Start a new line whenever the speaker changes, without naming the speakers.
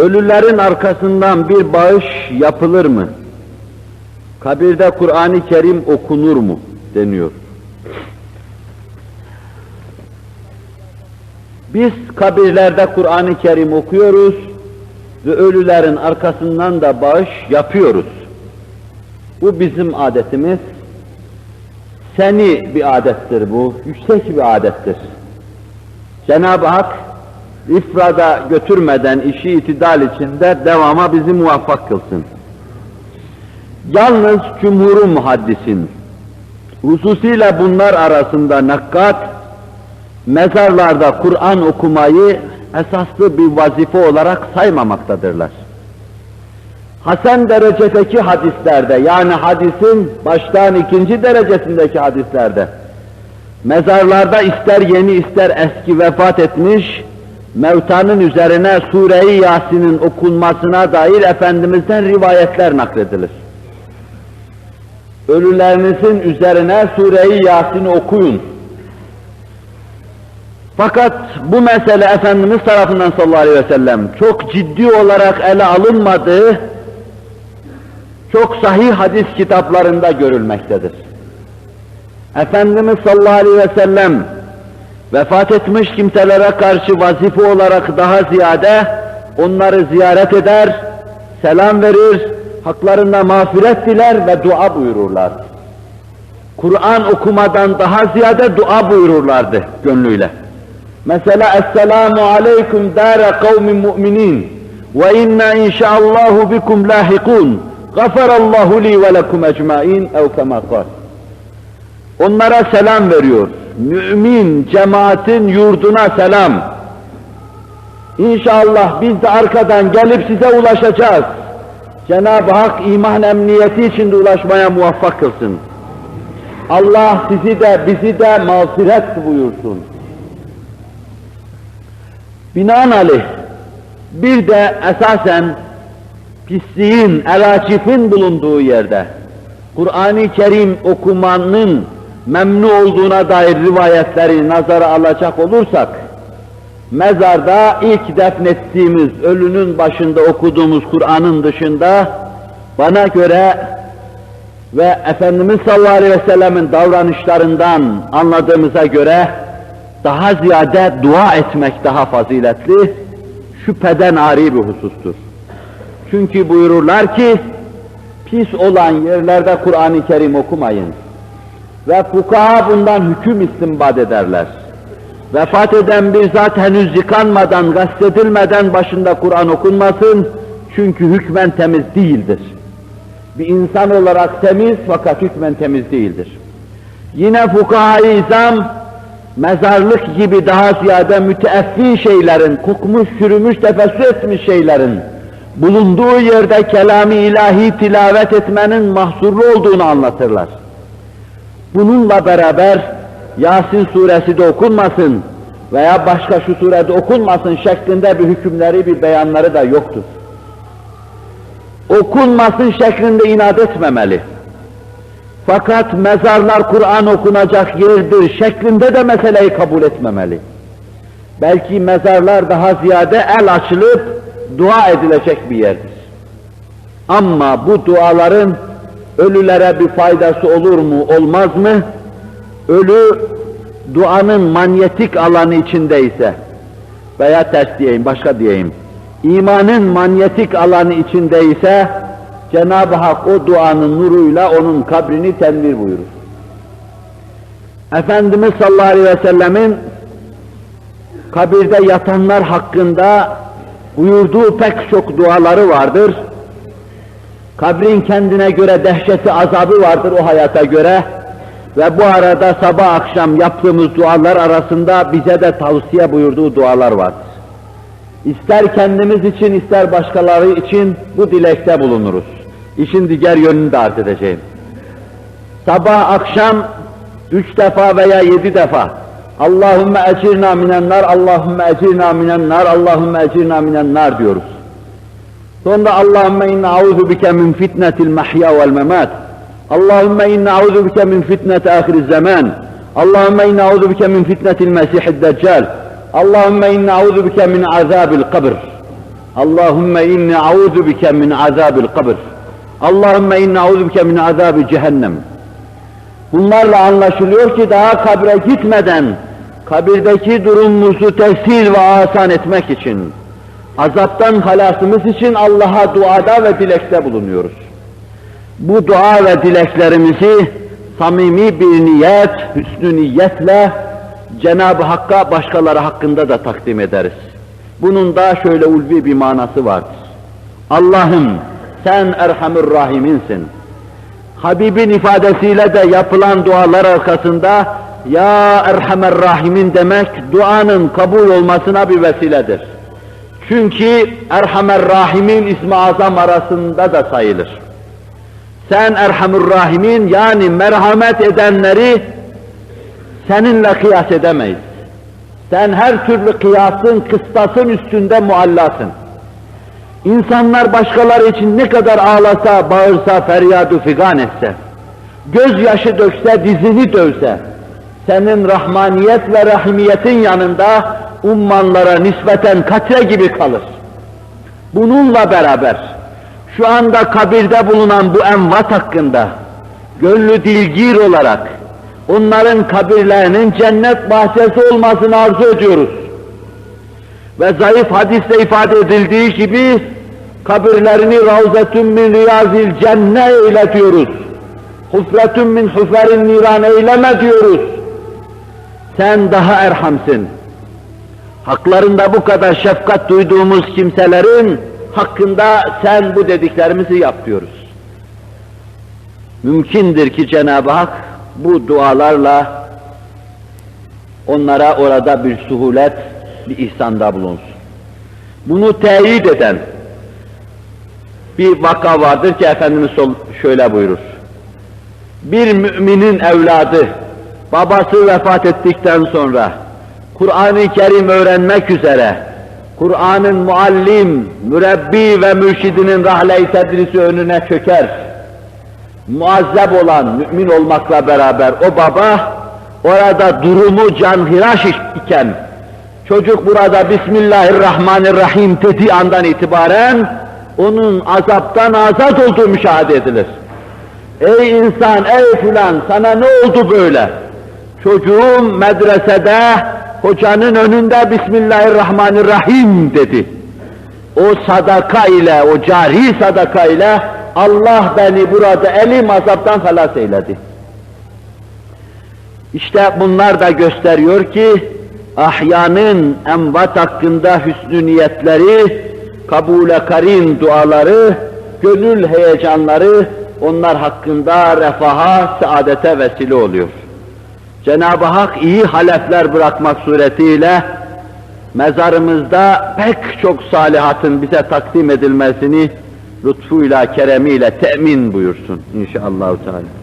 Ölülerin arkasından bir bağış yapılır mı? Kabirde Kur'an-ı Kerim okunur mu? deniyor. Biz kabirlerde Kur'an-ı Kerim okuyoruz ve ölülerin arkasından da bağış yapıyoruz. Bu bizim adetimiz. Seni bir adettir bu, yüksek bir adettir. Cenab-ı Hak ifrada götürmeden işi itidal içinde devama bizi muvaffak kılsın. Yalnız cumhuru muhaddisin, hususiyle bunlar arasında nakkat, mezarlarda Kur'an okumayı esaslı bir vazife olarak saymamaktadırlar. Hasan derecedeki hadislerde yani hadisin baştan ikinci derecesindeki hadislerde mezarlarda ister yeni ister eski vefat etmiş mevtanın üzerine Sure-i Yasin'in okunmasına dair Efendimiz'den rivayetler nakledilir. Ölülerinizin üzerine Sure-i Yasin'i okuyun. Fakat bu mesele Efendimiz tarafından sallallahu aleyhi ve sellem çok ciddi olarak ele alınmadığı çok sahih hadis kitaplarında görülmektedir. Efendimiz sallallahu aleyhi ve sellem vefat etmiş kimselere karşı vazife olarak daha ziyade onları ziyaret eder, selam verir, haklarında mağfiret diler ve dua buyururlar. Kur'an okumadan daha ziyade dua buyururlardı gönlüyle. Mesela Esselamu aleyküm dâre kavmin mu'minin ve inna inşaallahu bikum lahikun gafarallahu li ve lekum ecmain ev kema. Onlara selam veriyor. Mümin cemaatin yurduna selam. İnşallah biz de arkadan gelip size ulaşacağız. Cenab-ı Hak iman emniyeti içinde ulaşmaya muvaffak kılsın. Allah sizi de bizi de mağfiret buyursun. Binaenaleyh bir de esasen pisliğin, elacifin bulunduğu yerde Kur'an-ı Kerim okumanın memnu olduğuna dair rivayetleri nazara alacak olursak, mezarda ilk defnettiğimiz ölünün başında okuduğumuz Kur'an'ın dışında bana göre ve Efendimiz sallallahu aleyhi ve sellemin davranışlarından anladığımıza göre daha ziyade dua etmek daha faziletli, şüpheden ari bir husustur. Çünkü buyururlar ki, pis olan yerlerde Kur'an-ı Kerim okumayın. Ve fukaha bundan hüküm istinbad ederler. Vefat eden bir zat henüz yıkanmadan, gastedilmeden başında Kur'an okunmasın, çünkü hükmen temiz değildir. Bir insan olarak temiz fakat hükmen temiz değildir. Yine fukaha-i izam, mezarlık gibi daha ziyade müteeffi şeylerin, kokmuş, çürümüş, tefessü etmiş şeylerin bulunduğu yerde kelami ilahi tilavet etmenin mahsurlu olduğunu anlatırlar. Bununla beraber Yasin suresi de okunmasın veya başka şu surede okunmasın şeklinde bir hükümleri, bir beyanları da yoktur. Okunmasın şeklinde inat etmemeli. Fakat mezarlar Kur'an okunacak yerdir şeklinde de meseleyi kabul etmemeli. Belki mezarlar daha ziyade el açılıp dua edilecek bir yerdir. Ama bu duaların ölülere bir faydası olur mu, olmaz mı? Ölü duanın manyetik alanı içindeyse veya ters diyeyim, başka diyeyim. imanın manyetik alanı içindeyse Cenab-ı Hak o duanın nuruyla onun kabrini tenvir buyurur. Efendimiz sallallahu aleyhi ve sellemin kabirde yatanlar hakkında buyurduğu pek çok duaları vardır. Kabrin kendine göre dehşeti azabı vardır o hayata göre. Ve bu arada sabah akşam yaptığımız dualar arasında bize de tavsiye buyurduğu dualar vardır. İster kendimiz için ister başkaları için bu dilekte bulunuruz. İşin diğer yönünü de arz edeceğim. Sabah akşam üç defa veya yedi defa Allahümme ecirna minen nar, Allahümme ecirna minen nar, Allahümme ecirna minen nar diyoruz. Sonra Allahümme inne auzu bike min fitnetil mahya vel memat. Allahümme inne auzu bike min fitneti ahiriz zaman. Allahümme inne auzu bike min fitnetil mesihid deccal. Allahümme inne auzu bike min azabil kabr. Allahümme inni auzu bike min azabil kabr. Allahümme inni auzu bike min azabi cehennem. Bunlarla anlaşılıyor ki daha kabre gitmeden kabirdeki durumumuzu tesir ve asan etmek için, azaptan halasımız için Allah'a duada ve dilekte bulunuyoruz. Bu dua ve dileklerimizi samimi bir niyet, hüsnü niyetle Cenab-ı Hakk'a başkaları hakkında da takdim ederiz. Bunun da şöyle ulvi bir manası vardır. Allah'ım sen Erhamür Rahim'insin. Habibin ifadesiyle de yapılan dualar arkasında Ya Erhamer Rahimin demek duanın kabul olmasına bir vesiledir. Çünkü Erhamer Rahimin ismi azam arasında da sayılır. Sen Erhamur Rahimin yani merhamet edenleri seninle kıyas edemeyiz. Sen her türlü kıyasın, kıstasın üstünde muallasın. İnsanlar başkaları için ne kadar ağlasa, bağırsa, feryadu figan etse, gözyaşı dökse, dizini dövse, senin rahmaniyet ve rahimiyetin yanında ummanlara nispeten katre gibi kalır. Bununla beraber, şu anda kabirde bulunan bu envat hakkında, gönlü dilgir olarak, onların kabirlerinin cennet bahçesi olmasını arzu ediyoruz. Ve zayıf hadiste ifade edildiği gibi kabirlerini ravzetun min riyazil cenne eyle diyoruz. Hufretun min huferin niran eyleme diyoruz. Sen daha erhamsın. Haklarında bu kadar şefkat duyduğumuz kimselerin hakkında sen bu dediklerimizi yap diyoruz. Mümkündür ki Cenab-ı Hak bu dualarla onlara orada bir suhulet, bir ihsanda bulunsun. Bunu teyit eden bir vaka vardır ki Efendimiz şöyle buyurur. Bir müminin evladı, babası vefat ettikten sonra Kur'an-ı Kerim öğrenmek üzere Kur'an'ın muallim, mürebbi ve mürşidinin rahle-i tedrisi önüne çöker. Muazzeb olan mümin olmakla beraber o baba orada durumu canhiraş iken çocuk burada Bismillahirrahmanirrahim dediği andan itibaren onun azaptan azat olduğu müşahede edilir. Ey insan, ey filan sana ne oldu böyle? Çocuğum medresede hocanın önünde Bismillahirrahmanirrahim dedi. O sadaka ile, o cari sadaka ile Allah beni burada elim azaptan halas eyledi. İşte bunlar da gösteriyor ki ahyanın emvat hakkında hüsnü niyetleri, kabule karin duaları, gönül heyecanları onlar hakkında refaha, saadete vesile oluyor. Cenab-ı Hak iyi halefler bırakmak suretiyle mezarımızda pek çok salihatın bize takdim edilmesini lütfuyla, keremiyle temin buyursun inşallah. Teala.